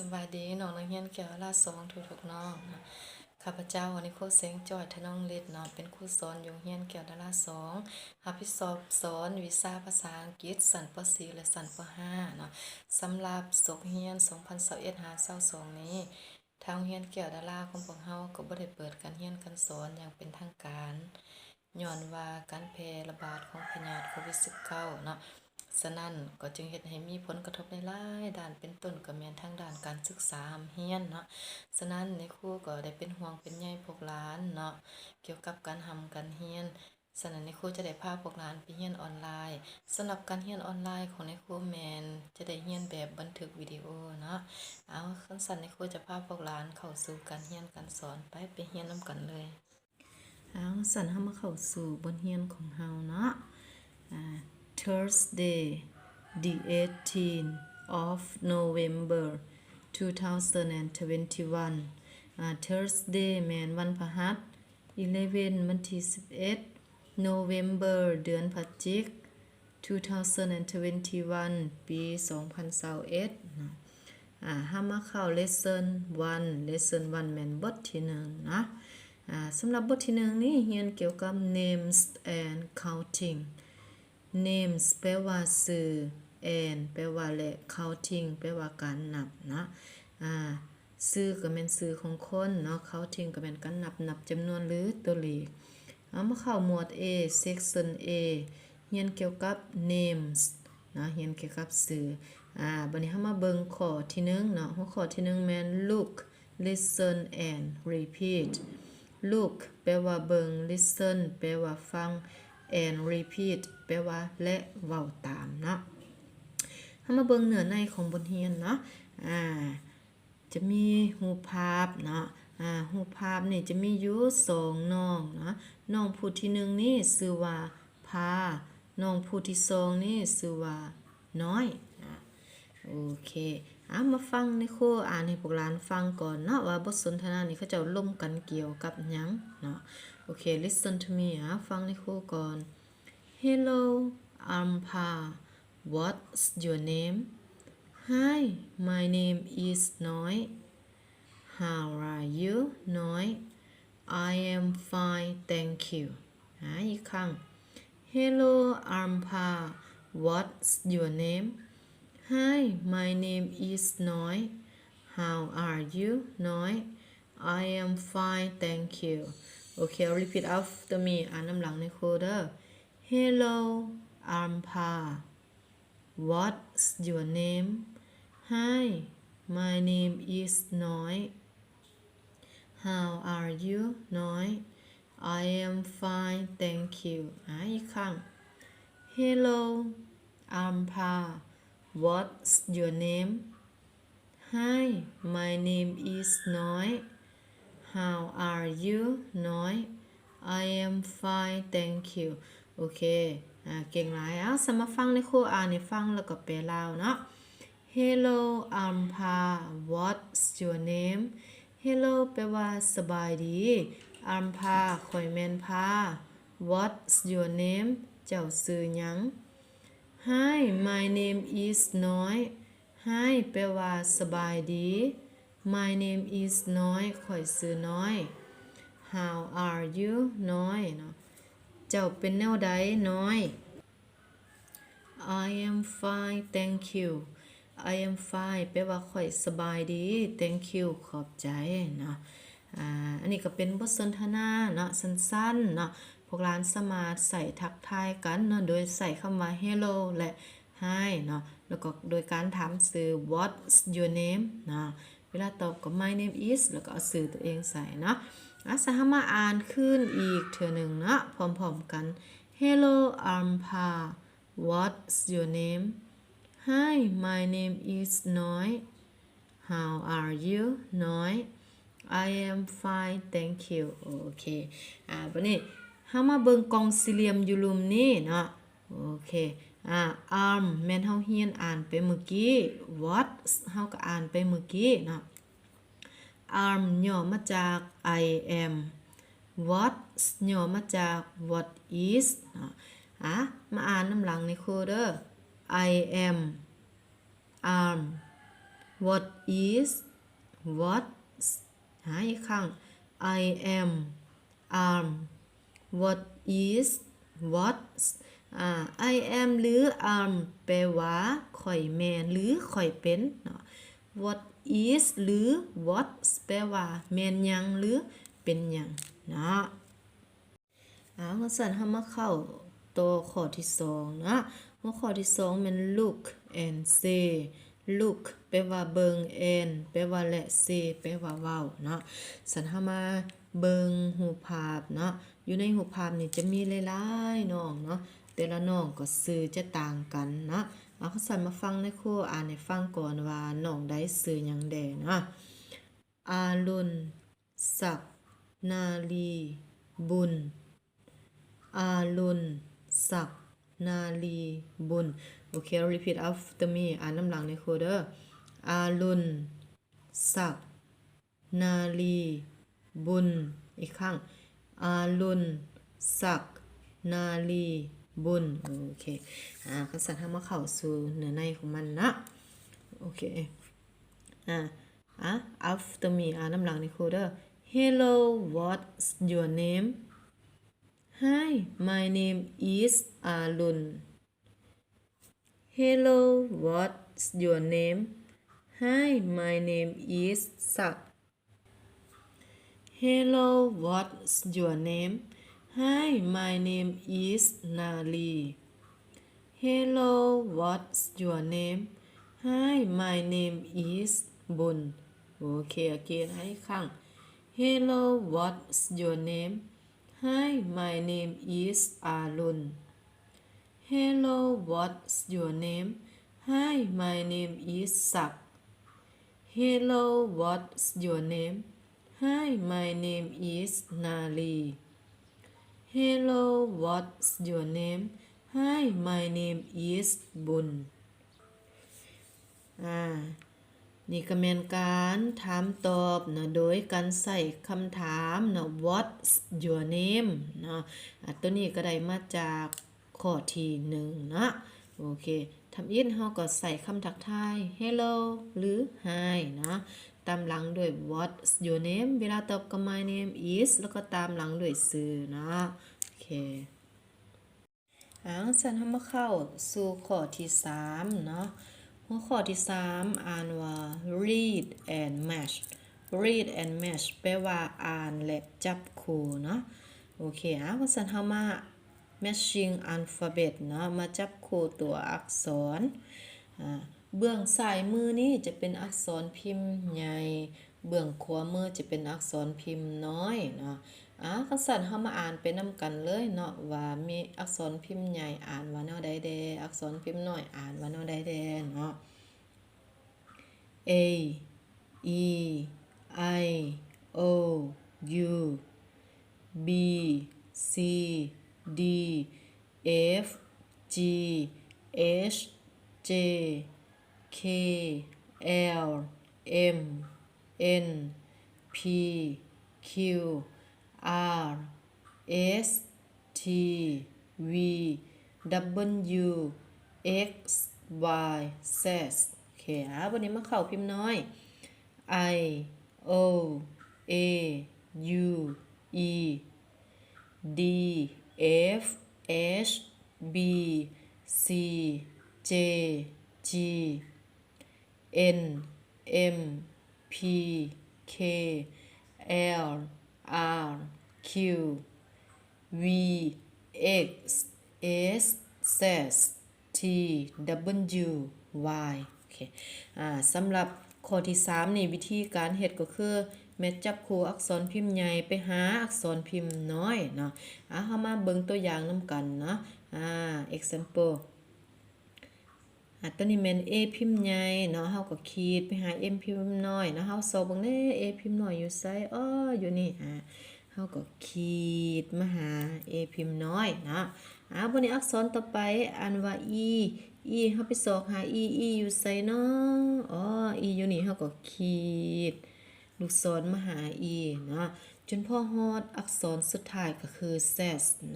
สบายดีน้องนักเรียนเกี่ยวลาสองทุกๆน้องข้าพเจ้าวันนี้โคเสียงจอยทนองฤทธิ์เนาะเป็นครูสอนอยู่เรียนเกี่ยวดาราสองรับผิดชอบสอนวิชาภาษาอังกฤษสันป .4 และสันป .5 เนาะสำหรับศกเรียน2021หา22นี้ทางโรงเรียนเกี่ยวดาราของพวกเฮาก็บ่ได้เปิดการเรียนการสอนอย่างเป็นทางการย้อนว่าการแพร่ระบาดของพยาธิโควิด -19 เนาะ ฉะนั้นก็จึงเฮ็ดให้มีผลกระทบในหลายด้านเป็นต้นก็แม่นทางด้านการศึกษาหำเฮียนเนาะฉะนั้นในครูก็ได้เป็นห่วงเป็นใยพวกหลานเนาะเกี่ยวกับการหำการเรียนฉะนั้นในครูจะได้พาพวกหลานไปเรียนออนไลน์สำหรับการเรียนออนไลน์ของในครูแมนจะได้เรียนแบบบันทึกวิดีโอเนาะเอาคันสั่นในครูจะพาพวกหลานเข้าสู่การเรียนการสอนไปไปเรียนนํกันเลยเอาสั่นเฮามาเข้าสู่บทเรียนของเฮาเนาะอ่า Thursday the 18th of November 2021อ่า Thursday แมนวันพฤหัส 11วันที่11 November เดือนพฤศจิก2021 ปี 2021นะอ่าเฮามาเข้า lesson 1 lesson 1แมนบทที่1นะอ่าสำหรับบทที่1นี้เรียนเกี่ยวกับ names and counting names แปลว่าชื่อ and แปลว่าและ counting แปลว่าการนับนะอ่าชื่อก็แม่นชื่อของคนเนาะ counting ก็แม่นการนับนับจำนวนหรือตัวเลขเอามาเข้าหมวด A section A เรียนเกี่ยวกับ names นาะเรียนเกี่ยวกับชื่ออ่าบัดนี้เฮามาเบิ่งข้อที่1เนาะหัวข้อที่1แม่น look listen and repeat look แปลว่าเบิ่ง listen แปลว่าฟัง and repeat แปลว่า และเว้าตามเนาะเฮามาเบิ่งเหนือในของบทเรียนเนาะอ่าจะมีรูภาพเนาะอ่ารูภาพนี่จะมีอยู่สองน้องเนาะน้องผู้ที่หนึ่งนี่ชื่อว่าพาน้องผู้ที่สองนี่ชื่อว่าน้อยนะโอเคเอามาฟังในครูอ่านให้พวกหลานฟังก่อนเนาะว่าบทสนทนานี่เขาจะล่มกันเกี่ยวกับหยังเนาะโอเค listen to me อะฟังในครูก่อน Hello I'm Pa What's your name Hi my name is Noi How are you Noi I am fine thank you หาอีกครั้ง Hello I'm Pa What's your name Hi my name is Noi How are you Noi I am fine thank you Okay repeat after me อ่านน้ำหลังในครูเด้อ Hello, Ampa. What's your name? Hi, my name is Noi. How are you, Noi? I am fine, thank you. I come. Hello, Ampa. What's your name? Hi, my name is Noi. How are you, Noi? I am fine, thank you. โอเคอ่าเก่งหลายอะสมาฟังในครูอ่านในฟังแล้วก็แปลลาวเนาะ Hello I'm Pa What's your name Hello แปลว่าสบายดี I'm Pa ข่อยแมนพา What's your name เจ้าชื่อยัง Hi my name is Noi Hi แปลว่าสบายดี My name is Noi ข่อยชื่อน้อย How are you น้อยเนาะ เจ้าเป็นแนวใดน้อย I am fine thank you I am fine แปลว่าข่อยสบายดี thank you ขอบใจเนาะอ่าอันนี้ก็เป็นบทสนทนาเนาะสั้นๆเนาะพวกร้านสมารถใส่ทักทายกันเนาะโดยใส่คำว่า hello และ hi เนาะแล้วก็โดยการถามชื่อ what's your name เนาะเวลาตอบก็ my name is แล้วก็เอาชื่อตัวเองใส่เนาะ อะสหมาอ่านขึ้นอีกเทื่อหนึ่งนะพร้อมๆกัน hello I'm Pa what's your name hi my name is Noi how are you Noi I am fine thank you โอเคอ่าบัดนี้เฮามาเบิ่งกองสี่เหลี่ยมอยู่ลุมนี้เนาะโอเคอ่า arm แม่นเฮาเรียนอ่านไปเมื่อกี้ what เฮาก็อ่านไปเมื่อกี้เนาะ arm ย่อมาจาก I am what ย่อมาจาก what is อะมาอ่านน้ำหลังในครูเด้อ I am arm what is what หาอีกครั้ง I am arm what is what อ่า I am หรือ arm แปลว่าข่อยแมนหรือข่อยเป็นเนาะ what is หรือ what แปลว่าแมนยังหรือเป็นยังเนาะเอาเมื่อสันเฮามาเข้าตัวข้อที่สองนะหัวข้อที่สองมัน look and say look แปลว่าเบิง and แปลว่าและ say แปลว่าเว้าเนาะสันเฮามาเบิงหูภาพเนาะอยู่ในหูภาพนี่จะมีหลายๆน้องเนาะแต่ละน้องก็ชื่อจะต่างกันเนาะ เอาข้อสันมาฟังในครูอ่านให้ฟังก่อนว่าน้องได้ชื่อหยังแดเนาะอารุณศักนาลีบุญ อารุณศักนาลีบุญโอเค repeat after me อ่านน้ำหลังในโคเด้ออารุณศักนาลีบุญ อีกครั้งอารุณศักนาลี บุญโอเคอ่าคำสั่งทำมาเข้าสู่เนื้อในของมันนะโอเคอะอะ after me อ่าน้ำหลังในโคเด้อ hello what's your name hi my name is Arun hello what's your name hi my name is Sak hello what's your name hi my name is Nali Hello, what's your name? Hi, my name is Bun. Okay, again, hai khang. Hello, what's your name? Hi, my name is Arun. Hello, what's your name? Hi, my name is Sak. Hello, what's your name? Hi, my name is Nali. Hello, what's your name? Hi, my name is Bun อ่านี่ก็เป็นการถามตอบนะโดยการใส่คำถามนะ What's your name นะอะตัวนี้ก็ได้มาจากข้อที่หนึ่งนะโอเคทำอินเราก็ใส่คำทักทาย Hello หรือ Hi นะ ตามหลังด้วย What's your name เวลาตอบก็ My name is แล้วก็ตามหลังด้วยชื่อนะโอเคอ่าฉันทำมาเข้าสู่ข้อที่สามเนาะหัวข้อที่สามอ่านว่า read and match read and match แปลว่าอ่านและจับคู่เนาะโอเคอะว่าฉันทำมา matching alphabet เนาะมาจับคู่ตัวอักษรอ่า เบื้องซ้ายมือนี้จะเป็นอักษรพิมพ์ใหญ่ เบื้องขวามือจะเป็นอักษรพิมพ์น้อยเนาะอะคันสั่นเฮามาอ่านไปนำกันเลยเนาะว่ามีอักษรพิมพ์ใหญ่อ่านว่าแนวใดแดอักษรพิมพ์น้อยอ่านว่าแนวใดแดเนาะ A E I O U B C D F G H J K L M N P Q R S T V W X Y Z โอเคอะวันนี้มาเข้าพิมพ์น้อย I O A U E D F H B C J G N M P K L R Q V X S Z T W Y โอเคอ่าสำหรับข้อที่ 3 นี่วิธีการเฮ็ดก็คือ แม่จับคู่อักษรพิมพ์ใหญ่ไปหาอักษรพิมพ์น้อยเนาะอะเฮามาเบิ่งตัวอย่างนำกันเนาะอ่า example อะตัวนี้แม่น A พิมพ์ใหญ่เนาะเฮาก็ขีดไปหา M พิมพ์น้อยเนาะเฮาสอบเบิ่งแน่ A พิมพ์น้อยอยู่ไสอ้ออยู่นี่อ่าเฮาก็ขีดมาหา A พิมพ์น้อยเนาะอ่าบัดนี้อักษรต่อไปอ่านว่า E E เฮาไปสอบหา E E อยู่ไสเนาะอ๋อ E อยู่นี่เฮาก็ขีดลูกศรมาหา E เนาะจนพ่อฮอดอักษรสุดท้ายก็คือ Z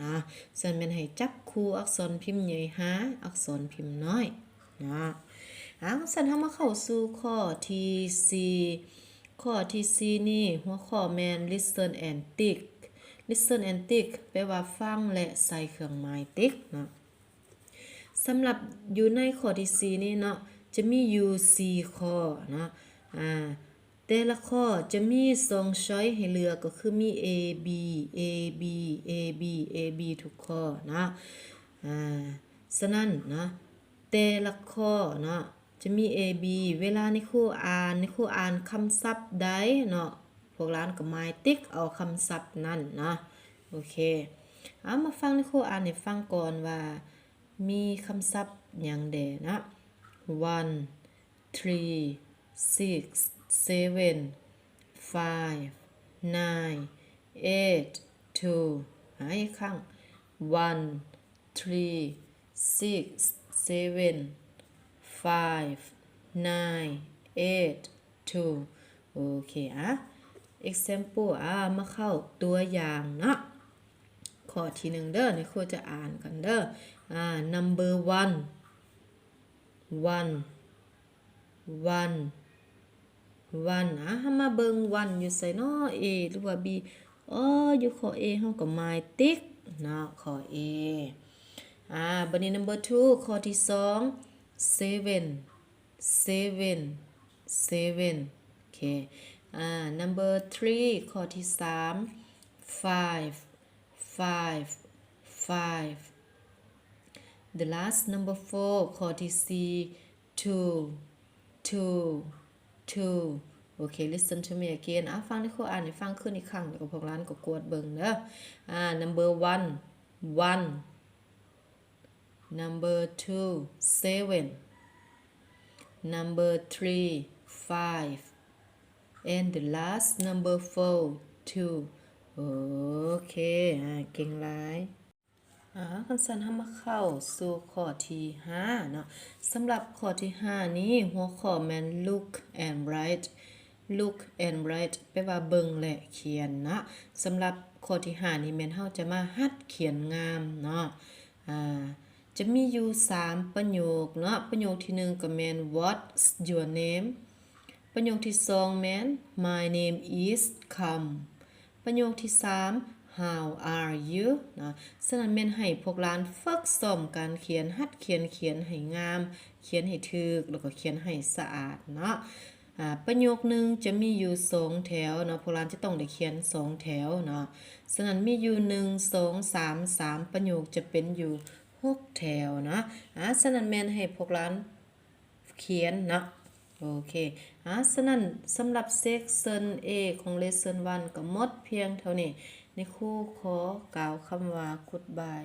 นะฉันแม่นให้จับคู่อักษรพิมพ์ใหญ่หาอักษรพิมพ์น้อย นะหาสันเฮามาเข้าสู่ข้อที่4ข้อที่4นี่หัวข้อแมน listen and tick listen and tick แปลว่าฟังและใส่เครื่องหมายติ๊กเนาะสำหรับอยู่ในข้อที่4นี่เนาะจะมีอยู่4ข้อเนาะอ่าแต่ละข้อจะมี2ช้อยให้เลือกก็คือมี A B A B A B A B ทุกข้อนะอ่าฉะนั้นนะ แต่ละข้อเนาะจะมี A B เวลาในครูอ่านในครูอ่านคำศัพท์ใดเนาะพวกร้านก็หมายติ๊กเอาคำศัพท์นั้นเนาะโอเคเอามาฟังในครูอ่านให้ฟังก่อนว่า มีคำศัพท์อย่างเดนะ one three six seven five nine eight two หาอีกครั้ง one three six seven five nine eight two โอเคอะ example อะมาเข้าตัวอย่างเนาะข้อที่หนึ่งเด้อในครูจะอ่านกันเด้ออ่า number one one one one อะามาเบิง one อยู่ไสเนาะ A หรือว่า B อ๋ออยู่ข้อ A เฮาก็หมายติ๊กเนาะข้อ A อ่าบัดนี้ number two ข้อที่สอง seven seven seven โอเคอ่า number three ข้อที่สาม five five five the last number four ข้อที่สี่ two two two โอเค listen to me again อะฟังที่ครูอ่านให้ฟังขึ้นอีกครั้งแล้วก็พวกร้านก็กวดเบิ่งเด้ออ่า number one one number two seven number three five and the last number four two โอเคอ่าเก่งหลายอ่าคันสันทำมาเข้าสู่ข้อที่5เนาะสำหรับข้อที่5นี้หัวข้อแม่น look and write look and write แปลว่าเบิ่งและเขียนเนาะสำหรับข้อที่5นี้แม่นเฮาจะมาหัดเขียนงามเนาะอ่า จะมีอยู่ 3 ประโยคเนาะประโยคที่ 1 ก็แมน what's your name ประโยคที่ 2 แมน my name is คำประโยคที่ 3 how are you นะฉะนั้นแมนให้พวกหลานฝึกซ้อมการเขียนหัดเขียนเขียนให้งาม เขียนให้ถูกแล้วก็เขียนให้สะอาดเนาะอ่าประโยคหนึ่งจะมีอยู่สองแถวเนาะพวกหลานจะต้องได้เขียนสองแถวเนาะฉะนั้นมีอยู่1 2 3 3ประโยคจะเป็นอยู่ กแถวนะอะสนันแมนให้พวกร้านเขียนนะโอเคอะสนันสำหรับเซกเซนเอของเลเซนวันก็หมดเพียงเท่านี้ในคู่ขอกล่าวคำว่ากุดบาย